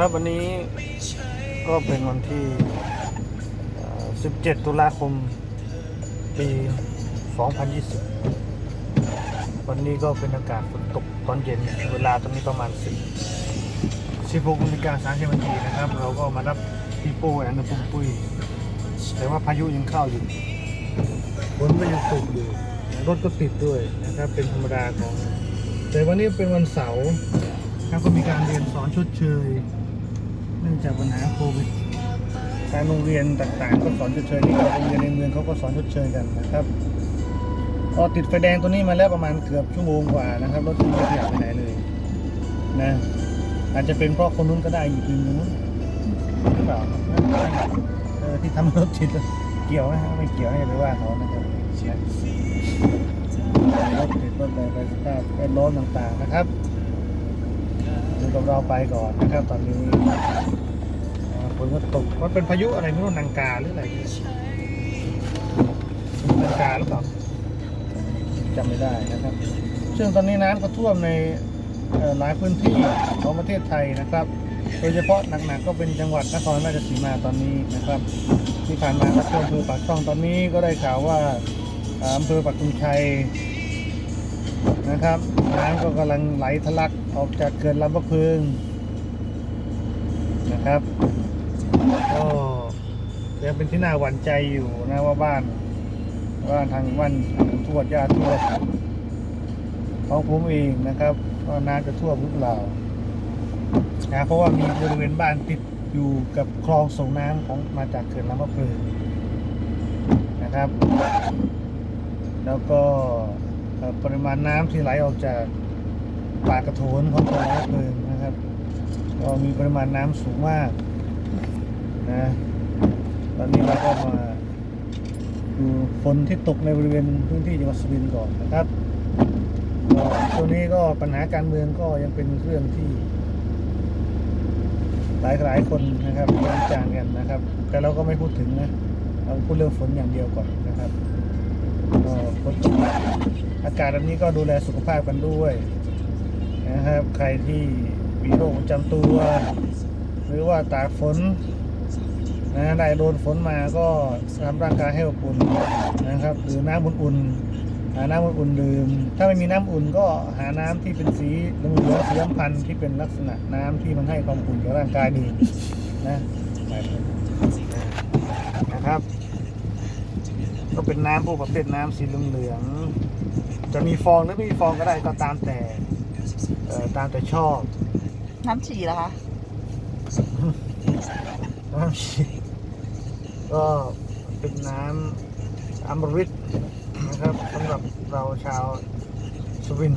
ครับวันนี้ก็เป็นวันที่ 17 ตุลาคม ปี 2020 วันนี้ก็เป็นอากาศฝนตกตอนเย็น เวลาตอนนี้ประมาณ 10 16นาฬิกา30นาทีนะครับ เราก็มารับพี่โป้แอนด์ปุ้มปุ้ย แต่ว่าพายุยังเข้าอยู่ฝนก็ยังตกอยู่รถก็ติดด้วยนะครับ เป็นธรรมดาของ แต่วันนี้เป็นวันเสาร์ครับก็มีการเรียนสอนชดเชย นื่องจากปัญหาโควิดทางโรงเรียนต่างๆ ก็สอนชดเชยนี่โรงเรียนในเมืองเขาก็สอนชดเชยกันนะครับพอติดไฟแดงตัวนี้มาแล้วประมาณเกือบชั่วโมงกว่านะครับรถไม่ขยับไปไหนเลยนะอาจจะเป็นเพราะคนนู้นก็ได้อยู่ทีมนู้นหรือเปล่าเออที่ทำรถติดเกี่ยวไหมฮะไม่เกี่ยวให้ไปว่าเขานะครับรถติดรถอะไรไปสภาพแวดล้อมต่างๆนะครับอยู่กับเราไปก่อนนะครับตอนนี้ ฝนก็ตกมันเป็นพายุอะไรไม่รู้นังกาหรืออะไรนังกาหรือเปล่าจำไม่ได้นะครับ ซึ่งตอนนี้น้ำก็ท่วมในหลายพื้นที่ของประเทศไทยนะครับ โดยเฉพาะหนักๆก็เป็นจังหวัดนครราชสีมาตอนนี้นะครับ ที่ผ่านมาก็ท่วมอำเภอปากช่องตอนนี้ก็ได้ข่าวว่าอำเภอปักตุงชัยนะครับน้ำก็กำลังไหลทะลักออกจากเขื่อนลำพะพิงนะครับ ยังเป็นที่น่าหวั่นใจอยู่นะว่าบ้านว่าทางบ้านทวดญาติทวดของผมเองนะครับว่าน้ำจะท่วมหรือเปล่านะเพราะว่ามีบริเวณบ้านติดอยู่กับคลองส่งน้ำของมาจากเขื่อนลำพะเพิงนะครับ แล้วก็ปริมาณน้ำที่ไหลออกจากปากกระโถนของคลองระเพลิงนะครับ ก็มีปริมาณน้ำสูงมากนะ ตอนนี้เราก็มาดูฝนที่ตกในบริเวณพื้นที่จังหวัดสุรินทร์ก่อนนะครับก็ช่วงนี้ก็ปัญหาการเมืองก็ยังเป็นเรื่องที่ หลายหลายคนนะครับวิจารณ์กันนะครับ แต่เราก็ไม่พูดถึงนะเราพูดเรื่องฝนอย่างเดียวก่อนนะครับก็ฝนตกหนักอากาศแบบนี้ก็ดูแลสุขภาพกันด้วยนะครับ ใครที่มีโรคประจำตัว หรือว่าตากฝน นะได้โดนฝนมาก็ทำร่างกายให้อบอุ่นนะครับหรือน้ำอุ่นๆหาน้ำอุ่นๆดื่ม ถ้าไม่มีน้ำอุ่นก็หาน้ำที่เป็นสีเหลืองๆสีน้ำพันธุ์ที่เป็นลักษณะน้ำที่มันให้ความอุ่นกับร่างกายดื่มนะนะครับ ก็เป็นน้ำพวกประเภทน้ำสีเหลืองๆจะมีฟองหรือไม่มีฟองก็ได้ก็ตามแต่เอ่อตามแต่ชอบ น้ำฉี่เหรอคะน้ำฉีด ก็เป็นน้ำอมฤตนะครับสำหรับเราชาวสุริน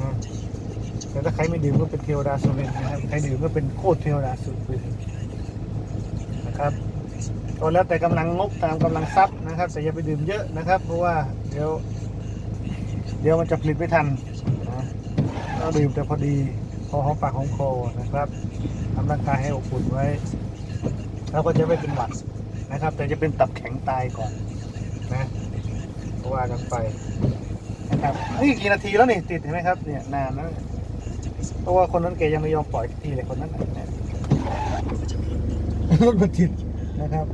นะแต่ถ้าใครไม่ดื่มก็เป็นเทวดาสุรินนะครับใครดื่มก็เป็นโคตรเทวดาสุรินนะครับก็แล้วแต่กำลังงบตามกำลังทรัพย์นะครับแต่อย่าไปดื่มเยอะนะครับ เพราะว่าเดี๋ยว เดี๋ยวมันจะผลิตไม่ทันนะก็ดื่มแต่พอดีพอหอมปากหอมคอนะครับทำร่างกายให้อบอุ่นไว้ แล้วก็จะไม่เป็นหวัดนะครับ แต่จะเป็นตับแข็งตายก่อนนะว่ากันไปนะครับนี่กี่นาทีแล้วนี่ติดเห็นไหมครับเนี่ยนานแล้วเนี่ยเพราะว่าคนนั้นแกยังไม่ยอมปล่อยทีเลยคนนั้นรถมันติดนะครับ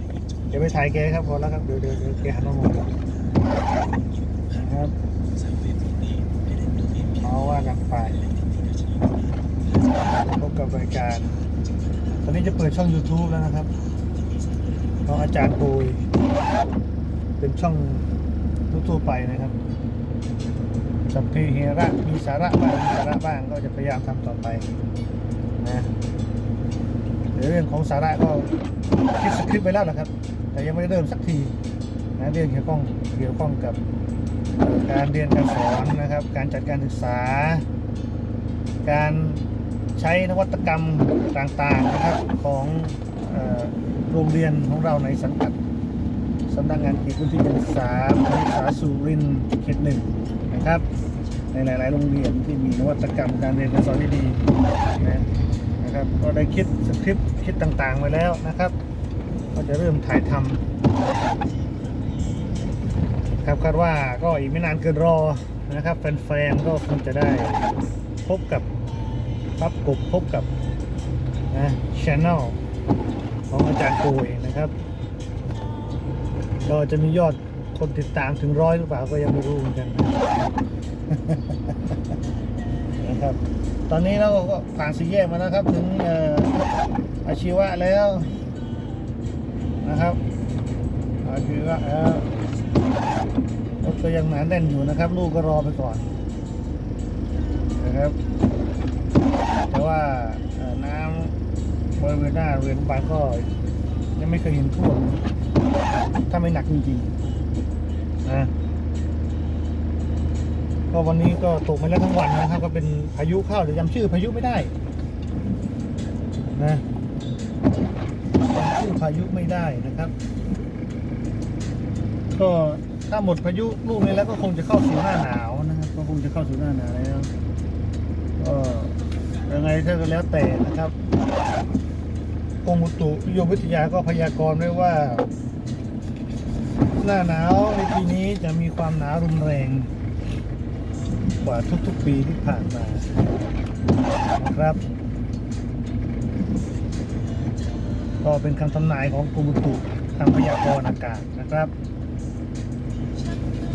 เดี๋ยวไปถ่ายแกครับพอแล้วครับเดี๋ยวเดี๋ยวเดี๋ยวแกหันมามองนะครับเอาว่ากันไปพบกับรายการ ตอนนี้จะเปิดช่อง YouTube แล้วนะครับของอาจารย์ปุยเป็นช่องทั่วไปนะครับสัพเพเฮระมีสาระบ้างมีสาระบ้างก็จะพยายามทำต่อไปนะเรื่องของสาระก็คิดสคริปต์ไปแล้วนะครับ แต่ยังไม่ได้เริ่มสักทีนะเรื่องเกี่ยวข้องเกี่ยวข้องกับการเรียนการสอนนะครับ การจัดการศึกษา การ ใช้นวัตกรรมต่างๆนะครับของออโรงเรียนของเราในสังกัดสำนักงานเขตพื้นที่การศึกษาการศึกษาสุรินทร์เขตหนึ่งนะครับ ในหลาย ๆ โรงเรียนที่มีนวัตกรรมการเรียนการสอนที่ดีนะนะครับก็ได้คิดสคริปต์คิดต่างๆไว้แล้วนะครับ ก็จะเริ่มถ่ายทำครับคาดว่าก็อีกไม่นานเกินรอนะครับแฟนๆก็คงจะได้พบกับ พับกบพบกับนะช anel ของอาจารย์โกยนะครับก็จะมียอดคนติดตามถึงร้อยหรือเปล่าก็ยังไม่รู้เหมือนกันนะครับ ตอนนี้เราก็ผ่านสี่แยกมาแล้วครับ ถึงเอ่ออาชีวะแล้วนะครับอาชีวะแล้วรถก็ยังหนาแน่นอยู่นะครับ ลูกก็รอไปก่อนนะครับ แต่ว่าน้ำบริเวณหน้าเรียนอนุบาก็ยังไม่เคยเห็นท่วมถ้าไม่หนักจริงๆนะก็วันนี้ก็ตกมาแล้วทั้งวันนะครับ ก็เป็นพายุเข้าเดี๋ยวจำชื่อพายุไม่ได้ นะจำชื่อพายุไม่ได้นะครับ ก็ถ้าหมดพายุลูกนี้แล้วก็คงจะเข้าสู่หน้าหนาวนะครับ ก็คงจะเข้าสู่หน้าหนาวแล้ว ไงถ้าก็แล้วแต่นะครับกรมอุตุนิยมวิทยาก็พยากรณ์ไว้ว่า หน้าหนาวในปีนี้จะมีความหนาวรุนแรงกว่าทุกๆปีที่ผ่านมานะครับก็เป็นคำทำนายของกรมอุตุทางพยากรณ์อากาศนะครับ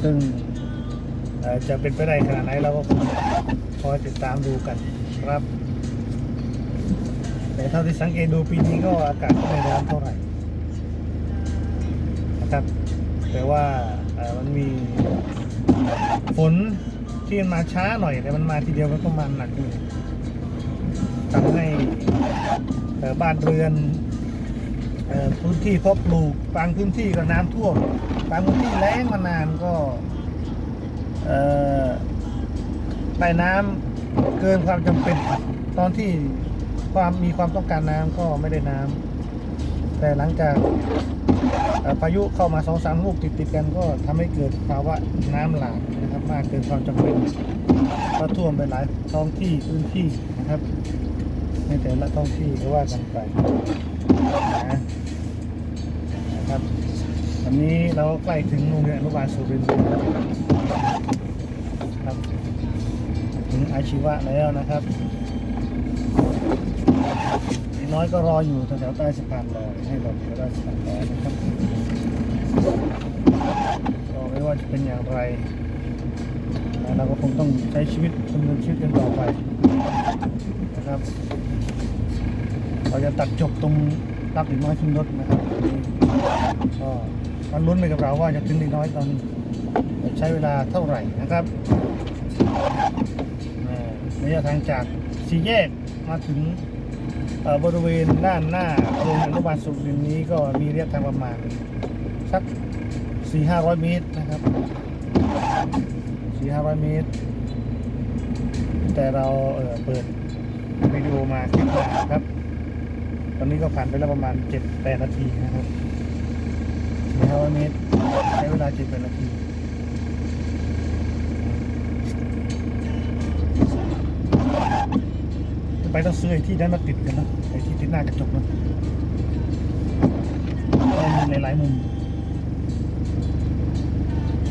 ซึ่งจะเป็นไปได้ขนาดไหนเราก็คอยติดตามดูกันครับ แต่เท่าที่สังเกตดูปีนี้ก็อากาศไม่ร้อนเท่าไหร่นะครับ แต่ว่ามันมีฝนที่มันมาช้าหน่อยแต่มันมาทีเดียวมันก็มาหนักอยู่ทำให้บ้านเรือนพื้นที่เพาะปลูกบางพื้นที่ก็น้ำท่วมบางพื้นที่แล้งมานานก็ได้น้ำเกินความจำเป็นตอนที่ ความมีความต้องการน้ำก็ไม่ได้น้ำแต่หลังจากพายุเข้ามาสองสามลูกติดติดกันก็ทำให้เกิดภาวะน้ำหลากนะครับ มากเกินความจำเป็นก็ท่วมไปหลายท้องที่พื้นที่นะครับในแต่ละท้องที่ก็ว่ากันไปนะนะครับวันนี้เราใกล้ถึงโรงเรียนอนุบาลสุรินทร์แล้วครับถึงอาชีวะแล้วนะครับ น้อยก็รออยู่แถวใต้สะพานลอยให้เราแถวใต้สะพานลอยนะครับก็ไม่ว่าจะเป็นอย่างไรเราก็คงต้องใช้ชีวิตดำเนินชีวิตกันต่อไปนะครับ เราจะตัดจบตรงรับเด็กน้อยขึ้นรถนะครับก็มันลุ้นไปกับเราว่าจะถึงเด็กน้อยตอนใช้เวลาเท่าไหร่นะครับอ่าระยะทางจากสี่แยกมาถึง บริเวณด้านหน้าโรงเรียนอนุบาลสุรินทร์นี้ก็มีระยะทางประมาณสักสี่ห้าร้อยเมตรนะครับสี่ห้าร้อยเมตร แต่เราเเปิดวิดีโอมาคลิปมาครับ ตอนนี้ก็ผ่านไปแล้วประมาณเจ็ดแปดนาทีนะครับสี่ห้าร้อยเมตรใช้เวลาเจ็ดแปดนาที ไปต้องซื้อไอ้ที่นั้นมาติดกันนะไอ้ที่ติดหน้ากระจกนะมันมีหลายๆมุม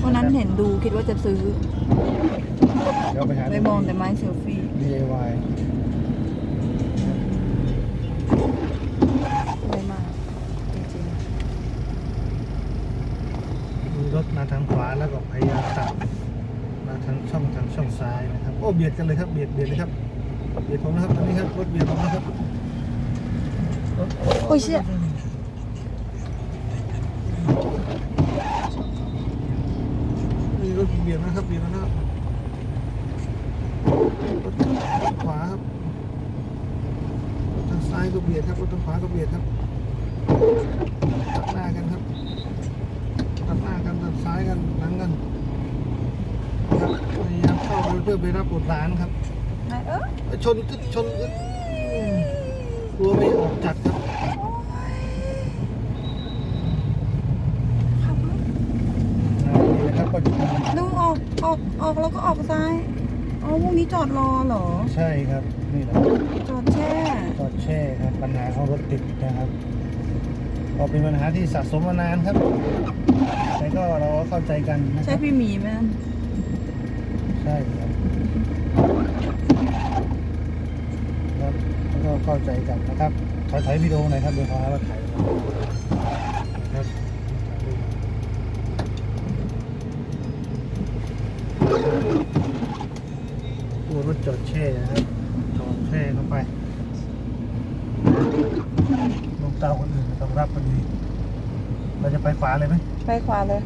วันนั้นเห็นดูคิดว่าจะซื้อเดี๋ยวไปหาไปมองแต่ไม้เซลฟี่ DIY ไม่มากจริงมีรถมาทางขวาแล้วก็พยายามตัดมาทางช่องทางช่องซ้ายนะครับ โอ้เบียดกันเลยครับเบียดเบียดเลยครับ เบียดผมนะครับตอนนี้ครับรถเบียดผมนะครับรถๆโอ้ยเชี่ยมีรถเบียดนะครับเบียดนะครับรถขวาครับรถทางซ้ายก็เบียดครับรถทางขวาก็เบียดครับตัดหน้ากันครับตัดหน้ากันตัดซ้ายกันหลังกันครับพยายามเข้าไปเพื่อไปรับบุตรหลานครับไหนเออ ชนตึ๊ดชนตึ๊ดอืมกลัวไม่ออกจัดครับขับรถอ่านี่นะครับก็จะเป็นดูออกออกออกแล้วก็ออกซ้ายอ๋อพวกนี้จอดรอเหรอ ใช่ครับ นี่แหละจอดแช่จอดแช่ครับปัญหาของรถติดนะครับก็เป็นปัญหาที่สะสมมานานครับ แต่ก็เราก็เข้าใจกันนะคใช่รับพี่หมีไหมนั่นใช่ครับครับแล้ว ก็ก็เข้าใจกันนะครับถอยถอยวิดีโอหน่อยครับเดี๋ยวเขาหาว่าถ่ายครับตัวรถจอดแช่นะครับจอดแช่เข้าไปลงเตาคนอื่นไม่ต้องรับพอดีเราจะไปขวาเลยไหมไปขวาเลย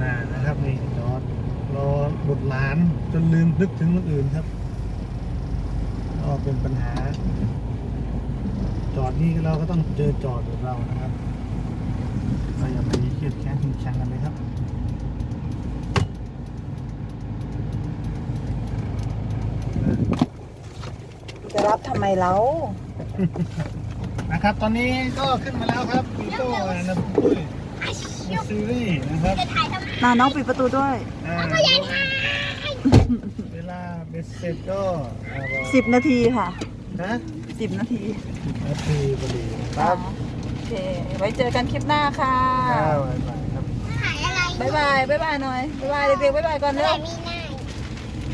น่านะครับนี่จอดรอบุตรหลานจนลืมนึกถึงคนอื่นครับ ก็เป็นปัญหา จอดนี่เราก็ต้องเจอจอดของเรานะครับเราอย่าไปเครียดแค้นถึงชังกันเลยครับจะรับทำไมเล้านะครับ ตอนนี้ก็ขึ้นมาแล้วครับวีโก้นะปุ้ยซีรีส์นะครับน่าน้องปิดประตูด้วย อ่า เว ลาเบ็ดเสร็จก็อ่าเราสิบนาทีค่ะฮะสิบนาทีนาทีพอดีครับโอเค ไว้เจอกันคลิปหน้าค่ะข้าวอะไรครับหายอะไรบ๊ายบายบ๊ายบายหน่อยบ๊ายบายเด็กๆบ๊ายบายก่อนเร็วมีน้